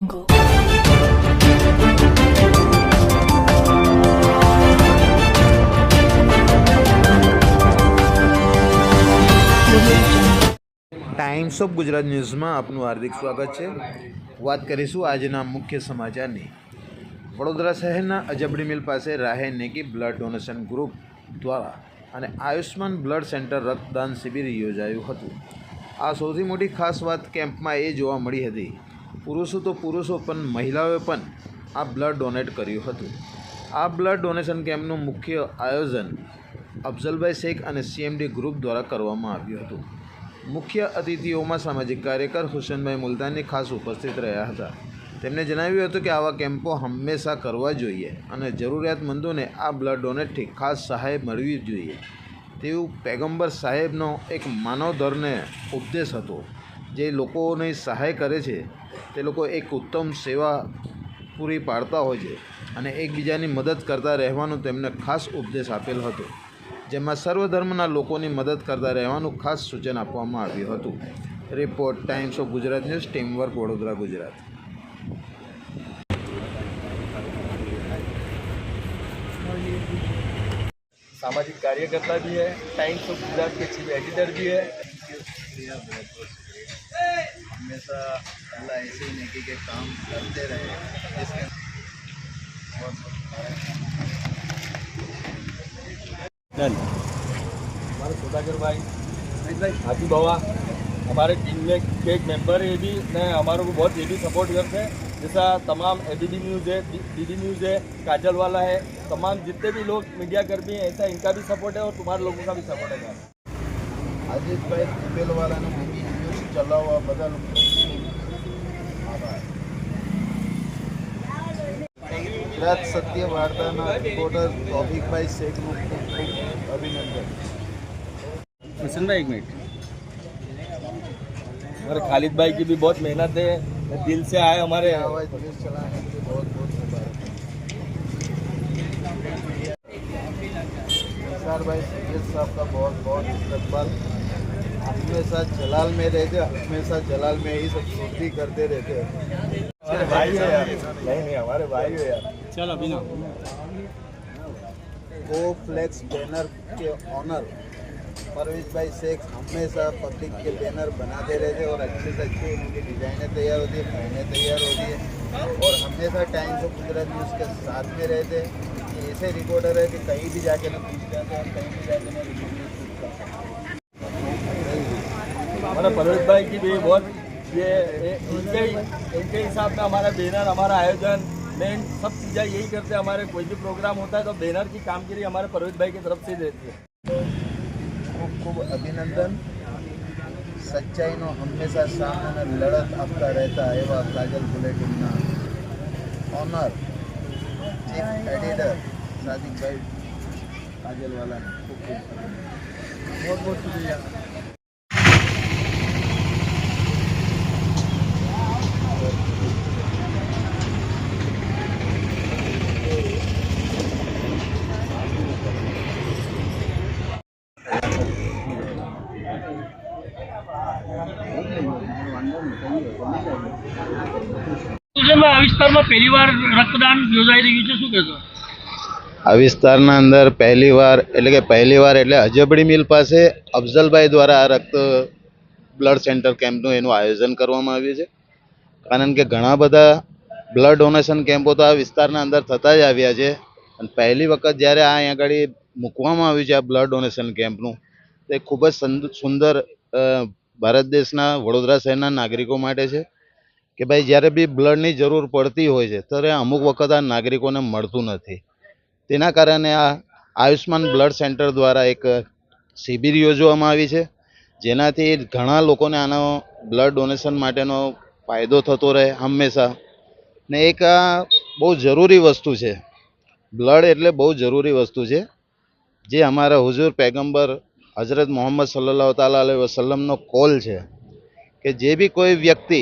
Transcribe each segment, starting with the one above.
Times of Gujarat ન્યૂઝમાં આપનું હાર્દિક સ્વાગત છે. વાત કરીશું આજના મુખ્ય સમાચારની. વડોદરા શહેરના અજબડી મિલ પાસે Rahe Neki blood donation group દ્વારા અને આયુષ્માન બ્લડ સેન્ટર રક્તદાન શિબિર યોજાયું હતું. આ સૌથી મોટી ખાસ વાત કેમ્પમાં એ જોવા મળી હતી પુરુષો તો પુરુષો, પણ મહિલાઓએ પણ આ બ્લડ ડોનેટ કર્યું હતું. આ બ્લડ ડોનેશન કેમ્પનું મુખ્ય આયોજન અફઝલભાઈ શેખ અને સીએમડી ગ્રુપ દ્વારા કરવામાં આવ્યું હતું. મુખ્ય અતિથિઓમાં સામાજિક કાર્યકર હુસેનભાઈ મુલતાની ખાસ ઉપસ્થિત રહ્યા હતા. તેમણે જણાવ્યું હતું કે આવા કેમ્પો હંમેશા કરવા જોઈએ અને જરૂરિયાતમંદોને આ બ્લડ ડોનેટથી ખાસ સહાય મળવી જોઈએ. તેવું પેગમ્બર સાહેબનો એક માનવ ધર્મને ઉપદેશ હતો. જે લોકોની સહાય કરે છે તે લોકો એક ઉત્તમ સેવા પૂરી પાડતા હોય છે અને એકબીજાની મદદ કરતા રહેવાનો તેમને ખાસ ઉપદેશ આપેલ હતો જેમાં સર્વ ધર્મના લોકોની મદદ કરતા રહેવાનું ખાસ સૂચન આપવામાં આવ્યું હતું report Times of Gujarat news team work Vadodara Gujarat सामाजिक कार्यकर्ता भी है टाइम्स ऑफ गुजरात के चीफ एडिटर भी है हमेशा अल्लाह ऐसे ही नेकी के काम करते रहे। इसके हमारे सुधाकर भाई हाथी बाबा हमारे टीम में के एक मेंबर ये भी ने हमारे को बहुत ये भी सपोर्ट करते हैं। जैसा तमाम ए बी न्यूज़ है डी डी न्यूज़ है काजल वाला है तमाम जितने भी लोग मीडिया कर्मी हैं ऐसा इनका भी सपोर्ट है और तुम्हारे लोगों का भी सपोर्ट है। अजीत भाई वाला ने ચલાવવા બદલ આભાર ગુજરાત સત્ય વાર્તાના રિપોર્ટર તોફિકભાઈ શેખનું ખૂબ ખૂબ અભિનંદન हुसन भाई एक मिनट हमारे खालिद भाई की भी बहुत मेहनत है दिल से आए हमारे आवाज न्यूज़ चलाने के लिए बहुत बहुत मुबारक निसार भाई सैयद साहब का बहुत बहुत इस्तकबाल हमेशा जलाल में रहते हमेशा जलाल में ही सब शुद्धि करते रहते। हमारे भाई है यार नहीं नहीं हमारे भाई है यार। चल अभी ना। गो फ्लेक्स बैनर के ऑनर परवेज भाई शेख हमेशा पब्लिक के बैनर बनाते रहते और अच्छे से अच्छे उनकी डिज़ाइनें तैयार होती है पहने तैयार होती है। और हमेशा टाइम से गुजरात न्यूज़ के साथ में रहते हैं। ऐसे रिपोर्टर है कि कहीं भी जाके ना पूछ जाते हैं और कहीं भी जाके ना रिपोर्ट कर सकते हैं हमारे परवेज भाई की भी बहुत ये ये- इनके ही इनके हिसाब में हमारा बैनर हमारा आयोजन मेन सब चीज़ें यही करते हैं हमारे कोई भी प्रोग्राम होता है तो बैनर की कामगिरी हमारे परवेज भाई की तरफ से ही रहती है ખૂબ ખૂબ અભિનંદન સચ્ચાઈનો હંમેશા સામે લડત આપતા રહેતા એવા કાજલ બુલેટિનના ઓનર ચીફ એડિટર સાદિકભાઈ કાજલવાલાને ખૂબ ખૂબ અભિનંદન બહુ બહુ શુક્રિયા આ વિસ્તારના અંદર પહેલી વાર, એટલે કે પહેલી વાર એટલે અજબડી મિલ પાસે અફઝલભાઈ દ્વારા આ રક્ત બ્લડ સેન્ટર કેમ્પનું એનું આયોજન કરવામાં આવ્યું છે. કારણ કે ઘણા બધા બ્લડ ડોનેશન કેમ્પો તો આ વિસ્તારના અંદર થતા જ આવ્યા છે. અને પહેલી વખત જ્યારે આ અહીંયા આગળ મૂકવામાં આવ્યું છે, આ બ્લડ ડોનેશન કેમ્પનું, તે ખૂબ જ સંદ- સુંદર ભારત દેશના વડોદરા શહેરના નાગરિકો માટે છે કે ભાઈ જ્યારે બી બ્લડની જરૂર પડતી હોય છે, ત્યારે અમુક વખત આ નાગરિકોને મળતું નથી. તેના કારણે આ આયુષ્માન બ્લડ સેન્ટર દ્વારા એક શિબિર યોજવામાં આવી છે, જેનાથી ઘણા લોકોને આનો બ્લડ ડોનેશન માટેનો ફાયદો થતો રહે હંમેશા. ને એક આ બહુ જરૂરી વસ્તુ છે, બ્લડ એટલે બહુ જરૂરી વસ્તુ છે, જે અમારા હુઝુર પેગમ્બર હઝરત મોહમ્મદ સલ્લાહ તાલા અલૈહિ વસલ્લમનો કોલ છે કે જે બી કોઈ વ્યક્તિ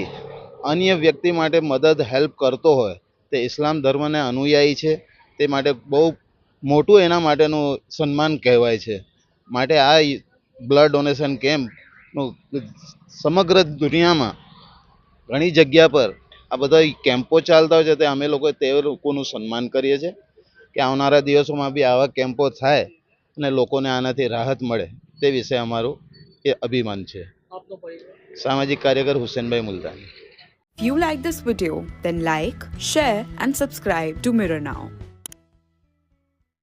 અન્ય વ્યક્તિ માટે મદદ, હેલ્પ કરતો હોય, તે ઇસ્લામ ધર્મને અનુયાયી છે, તે માટે બહુ મોટું એના માટેનું સન્માન કહેવાય છે. માટે આ બ્લડ ડોનેશન કેમ્પનું સમગ્ર દુનિયામાં ઘણી જગ્યા પર આ બધા કેમ્પો ચાલતા હોય છે, તે અમે લોકો તે લોકોનું સન્માન કરીએ છીએ કે આવનારા દિવસોમાં બી આવા કેમ્પો થાય અને લોકોને આનાથી રાહત મળે. તે વિશે અમારું એ અભિમાન છે સામાજિક કાર્યકર હુસેનભાઈ મુલતાની If you like this video, then like, share, and subscribe to Mirror Now.